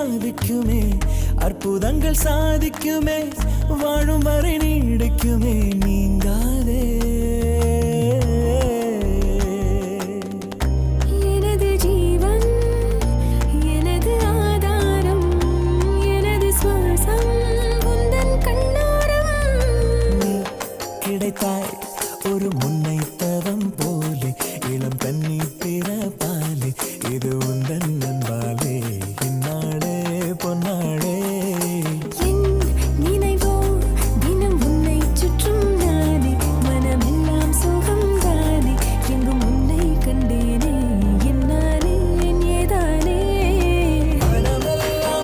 சாதிக்குமே அற்புதங்கள் சாதிக்குமே வாழும் வரை நீடிக்குமே நீங்காதே. கிடைத்தாய் ஒரு முன்னைத்தவம் போ.